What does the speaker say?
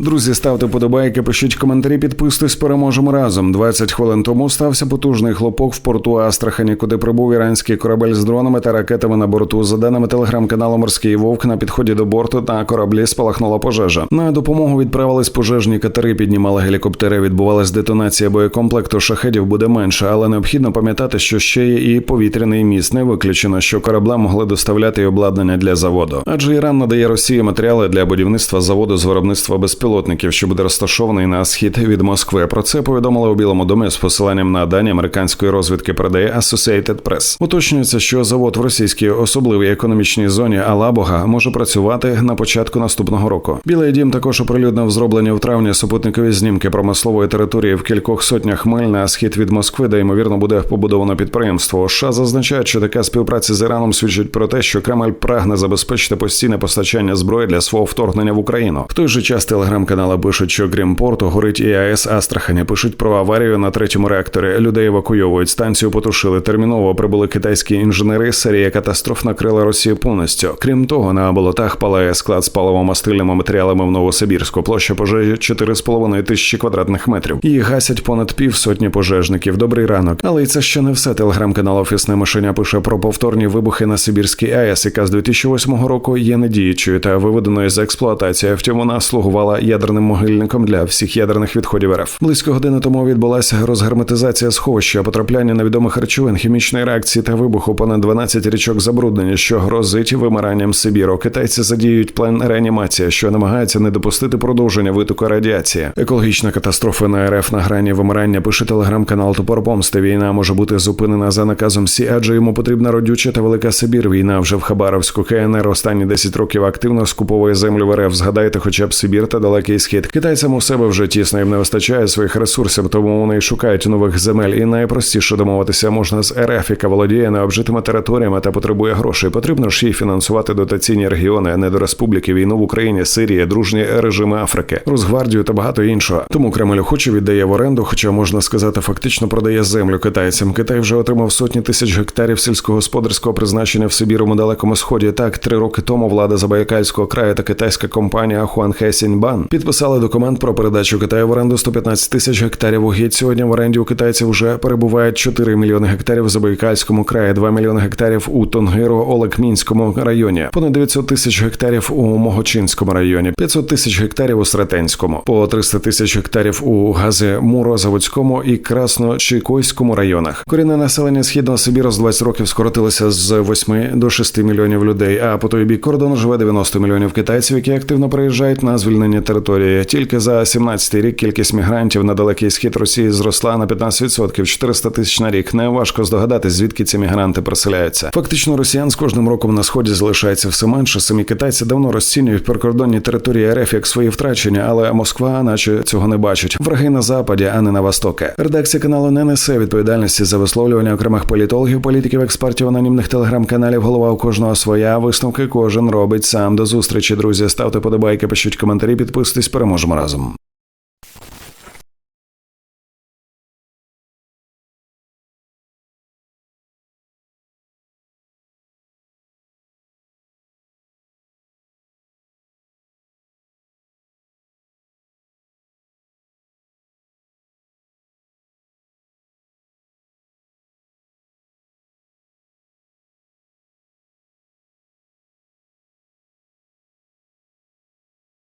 Друзі, ставте подобайки, пишіть коментарі, підписуйтесь, переможемо разом. 20 хвилин тому стався потужний хлопок в порту Астрахані, куди прибув іранський корабель з дронами та ракетами на борту. За даними телеграм-каналу Морський Вовк, на підході до борту на кораблі спалахнула пожежа. На допомогу відправились пожежні катери, піднімали гелікоптери. Відбувалась детонація боєкомплекту. Шахедів буде менше, але необхідно пам'ятати, що ще є і повітряний міст. Не виключено, що корабла могли доставляти й обладнання для заводу. Адже Іран надає Росії матеріали для будівництва заводу з виробництва безпілотників, що буде розташований на схід від Москви. Про це повідомили у Білому домі з посиланням на дані американської розвідки. Передає Associated Press. Уточнюється, що завод в російській особливій економічній зоні Алабога може працювати на початку наступного року. Білий дім також оприлюднив зроблені в травні супутникові знімки промислової території в кількох сотнях миль на схід від Москви, де ймовірно буде побудовано підприємство. США зазначають, що така співпраця з Іраном свідчить про те, що Кремль прагне забезпечити постійне постачання зброї для свого вторгнення в Україну. В той же час телеграм-канали пишуть, що крім порту горить і АЕС Астрахані. Пишуть про аварію на третьому реакторі. Людей евакуйовують. Станцію потушили. Терміново прибули китайські інженери. Серія катастроф накрила Росію повністю. Крім того, на болотах палає склад з паливо-мастильними матеріалами в Новосибірську. Площа пожежі 4,5 тисячі квадратних метрів. Її гасять понад півсотні пожежників. Добрий ранок. Але і це ще не все. Телеграм-канал Офісне мишеня пише про повторні вибухи на Сибірській АЕС, яка з 2008 року є недіючою та виведеною з експлуатації. Втім, вона слугувала ядерним могильником для всіх ядерних відходів РФ. Близько години тому відбулася розгерметизація сховища, потрапляння невідомих речовин, хімічної реакції та вибуху. Понад 12 річок забруднення, що грозить вимиранням Сибіру. Китайці задіють план реанімація, що намагається не допустити продовження витоку радіації. Екологічна катастрофа на РФ на грані вимирання. Пише телеграм-канал Топор Помсти. Війна може бути зупинена за наказом Сі, адже йому потрібна родюча та велика Сибір. Війна вже в Хабаровську. КНР останні 10 років активно скуповує землю в РФ. Згадайте, хоча б Сибір та далекий схід. Китайцям у себе вже тісно їм не вистачає своїх ресурсів, тому вони шукають нових земель. І найпростіше домовитися можна з РФ, яка володіє необжитими територіями та потребує грошей. Потрібно ж їй фінансувати дотаційні регіони, а не до республіки, війну в Україні, Сирії, дружні режими Африки, Росгвардію та багато іншого. Тому Кремль охоче віддає в оренду, хоча можна сказати, фактично продає землю китайцям. Китай вже отримав сотні тисяч гектарів сільськогосподарського призначення в Сибірому далекому сході. Так, три роки тому влада Забайкальського краю та китайська компанія Хуанхе Сіньбан підписали документ про передачу Китаю в оренду 115 тисяч гектарів угідь. Сьогодні в оренді у китайців вже перебувають 4 мільйони гектарів в Забайкальському краї, 2 мільйони гектарів у Тонгиро Олекмінському районі, понад 900 тисяч гектарів у Могочинському районі, 500 тисяч гектарів у Сретенському, по 300 тисяч гектарів у Газимуро-Заводському і Красно-Чайкойському районах. Корінне населення східного Сибіру з 20 років скоротилося з 8 до 6 мільйонів людей. А по той бік кордону живе 90 мільйонів китайців, які активно приїжджають на звільнені території. Тільки за 17 рік кількість мігрантів на далекий схід Росії зросла на 15%, 400 тисяч на рік. Не важко здогадатись, звідки ці мігранти переселяються. Фактично, росіян з кожним роком на сході залишається все менше. Самі китайці давно розцінюють прикордонні території РФ як свої втрачення, але Москва, наче цього не бачить. Враги на западі, а не на востокі. Редакція каналу не несе відповідальності за висловлювання окремих політологів, політиків, експертів, анонімних телеграм-каналів. Голова у кожного своя висновки кожен робить сам. До зустрічі, друзі. Ставте подобайки, пишіть коментарі, підписуйтесь, переможемо разом.